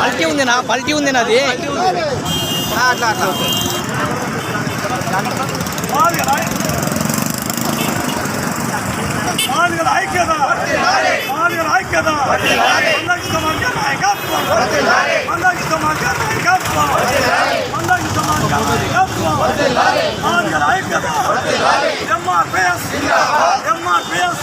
పల్టీ ఉంది నా పల్టీ ఉంది నాది. అట్లా అట్లా. ఎంఆర్పిఎస్. ఎంఆర్పిఎస్.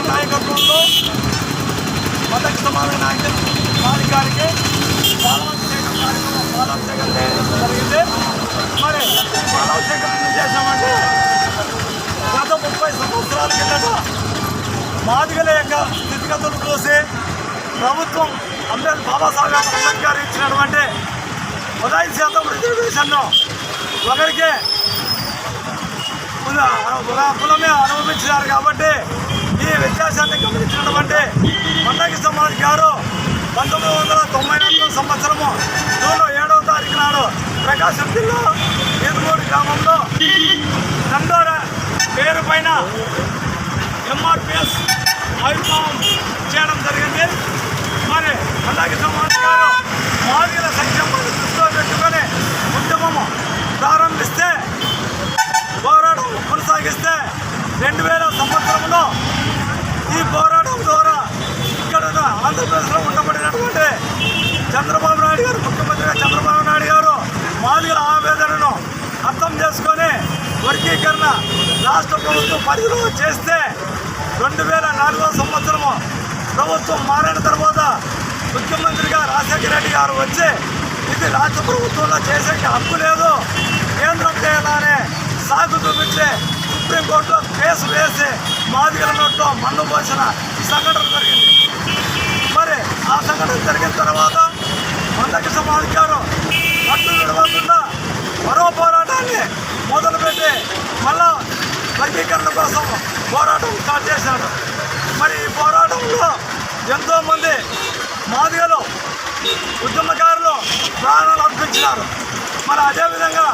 మందకి నాయకత్వంలో మొదటి సమాన నాయకత్వం వారి గారికి కార్యక్రమం చేయడం జరిగింది. మరి పాలాభిషేకం ఎందుకు చేశామంటే గత ముప్పై సంవత్సరాల కిందట మాదిగల యొక్క స్థితిగతులు చూసి ప్రభుత్వం అంబేద్ బాబాసాహెబ్ అంబేద్కర్ ఇచ్చినటువంటి పదహైదు శాతం రిజర్వేషన్ను ఒకరికి కులమే అనుభవించినారు కాబట్టి ఈ వ్యత్యాసాన్ని గమనించినటువంటి మందకి సమాజ్ గారు పంతొమ్మిది వందల తొంభై నాలుగు సంవత్సరము జూన్ ఏడవ తారీఖు నాడు ప్రకాశం జిల్లా ఏదుమూడి గ్రామంలో నందోర పేరు పైన ఎంఆర్పిఎస్ ఆవిర్భావం చేయడం జరిగింది. మరి అలాగే సమాజ్ గారు మాదిగల సంక్షేమాన్ని దృష్టిలో పెట్టుకొని ఉద్యమము ప్రారంభిస్తే పోరాటం కొనసాగిస్తే రెండు వేల సంవత్సరంలో ఈ పోరాటం ద్వారా ఇక్కడ ఆంధ్రప్రదేశ్లో ఉండబడినటువంటి చంద్రబాబు నాయుడు గారు ముఖ్యమంత్రిగా చంద్రబాబు నాయుడు గారు మాదిగల ఆవేదనను అర్థం చేసుకొని వర్గీకరణ రాష్ట్ర ప్రభుత్వం పరిధిలో చేస్తే రెండు వేల నాలుగో సంవత్సరము ప్రభుత్వం మారిన తర్వాత ముఖ్యమంత్రిగా రాజశేఖర రెడ్డి గారు వచ్చి ఇది రాష్ట్ర ప్రభుత్వంలో చేసే హక్కు లేదు. కేంద్రం చేయాలనే సాగు చూపించే సుప్రీంకోర్టులో కేసు వేసి మాదిగల నోట్లో మన్ను పోసిన సంఘటన జరిగింది. మరి ఆ సంఘటన జరిగిన తర్వాత మందకి సమాధికారం గారు విడవకుండా మరో పోరాటాన్ని మొదలుపెట్టి మళ్ళా వర్గీకరణ కోసం పోరాటం స్టార్ట్ చేశాడు మరి ఈ పోరాటంలో ఎంతోమంది మాదిగలు ఉద్యమకారులు ప్రాణాలు అర్పించినారు. మరి అదేవిధంగా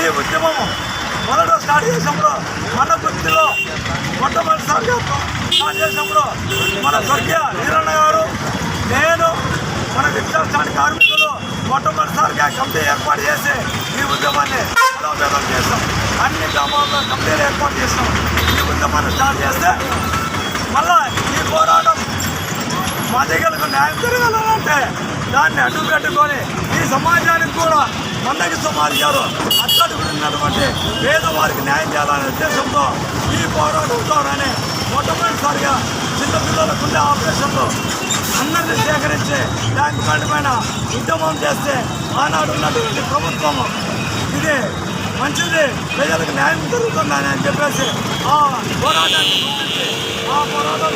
ఈ ఉద్యమము మొదట స్టార్ట్ చేసినప్పుడు మన వృత్తిలో మొట్టమొదటిసారిగా స్టార్ట్ చేసినప్పుడు మన స్వర్గీయ వీరన్న గారు నేను మన విద్యాస్థాని కార్మికులు మొట్టమొదటిసారిగా కమిటీ ఏర్పాటు చేసి ఈ ఉద్యమాన్ని బలోపేతం చేస్తాం అన్ని గ్రామాల్లో కమిటీలు ఏర్పాటు చేస్తాం ఈ ఉద్యమాన్ని స్టార్ట్ చేస్తే మళ్ళా ఈ పోరాటం మా దగ్గరకు న్యాయం జరగాలంటే దాన్ని అడ్డు పెట్టుకొని ఈ సమాజానికి కూడా మందకి సమాజ్ గారు అక్కడ ఉన్నటువంటి పేదవారికి న్యాయం చేయాలనే ఉద్దేశంతో ఈ పోరాటం ద్వారానే మొట్టమొదటిసారిగా చిన్నపిల్లలకు ఉండే ఆపరేషన్లు అందరినీ సేకరించి ట్యాంక్ బండి పైన ఉద్యమం చేస్తే ఆనాడు ఉన్నటువంటి ప్రభుత్వం ఇది మంచిది ప్రజలకు న్యాయం జరుగుతుందని అని చెప్పేసి ఆ పోరాటాన్ని గుర్తించి ఆ పోరాటం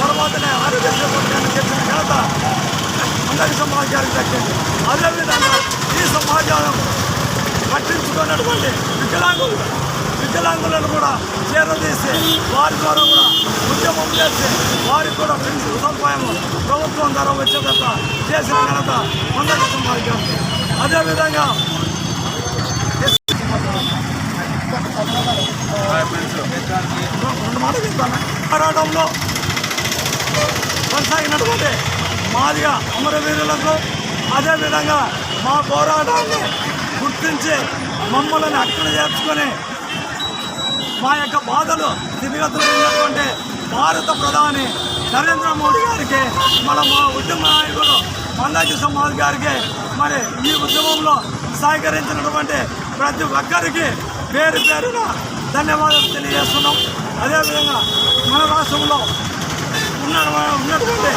తర్వాతనే ఆరోగ్య పథకాన్ని చెప్పిన ఘనత అందరి సమాజానికి దక్కింది. అదేవిధంగా ఈ సమాజం పట్టించుకున్నటువంటి వికలాంగులు వికలాంగులను కూడా చేరదీసి వారి ద్వారా కూడా ఉద్యమం చేసి వారికి కూడా పెన్షన్ సదుపాయం ప్రభుత్వం ద్వారా వచ్చేదట చేసిన ఘనత అందరి సమాజానికి అదేవిధంగా రెండు మాటలు చెప్తాను? పోరాటంలో కొనసాగినటువంటి మాదిగా అమరవీరులకు అదేవిధంగా మా పోరాటాన్ని గుర్తించి మమ్మల్ని అక్కడ చేర్చుకొని మా యొక్క బాధలు స్థితిగతులు ఉన్నటువంటి భారత ప్రధాని నరేంద్ర మోడీ గారికి మన మా ఉద్యమ నాయకుడు మందాజీ సమాజ్ గారికి మరి ఈ ఉద్యమంలో సహకరించినటువంటి ప్రతి ఒక్కరికి పేరు పేరున ధన్యవాదాలు తెలియజేస్తున్నాం. అదేవిధంగా మన రాష్ట్రంలో ఉన్న ఉన్నటువంటి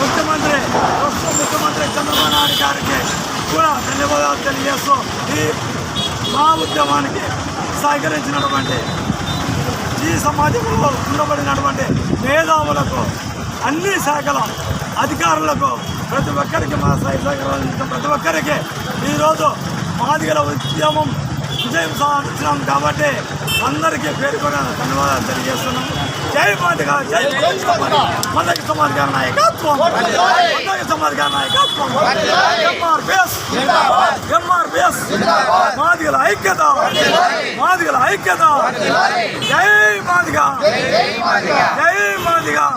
ముఖ్యమంత్రి ప్రస్తుత ముఖ్యమంత్రి చంద్రబాబు నాయుడు గారికి కూడా ధన్యవాదాలు తెలియజేస్తూ ఈ మా ఉద్యమానికి సహకరించినటువంటి ఈ సమాజంలో ఉండబడినటువంటి మేధావులకు అన్ని శాఖల అధికారులకు ప్రతి ఒక్కరికి మా సహకరించిన ప్రతి ఒక్కరికి ఈరోజు మాదిగల ఉద్యమం విజయం సాధించినాం కాబట్టి అందరికీ పేరు కూడా ధన్యవాదాలు తెలియజేస్తున్నాం జై మాదిగా జై మందకి సమాజ్ గారి నాయకత్వం మందకి సమాజ్ గారి నాయకత్వం ఎంఆర్పిఎస్ ఎంఆర్పిఎస్ మాదిగల ఐక్యత. మాదిగల ఐక్యత. జై మాదిగా. జై మాదిగా.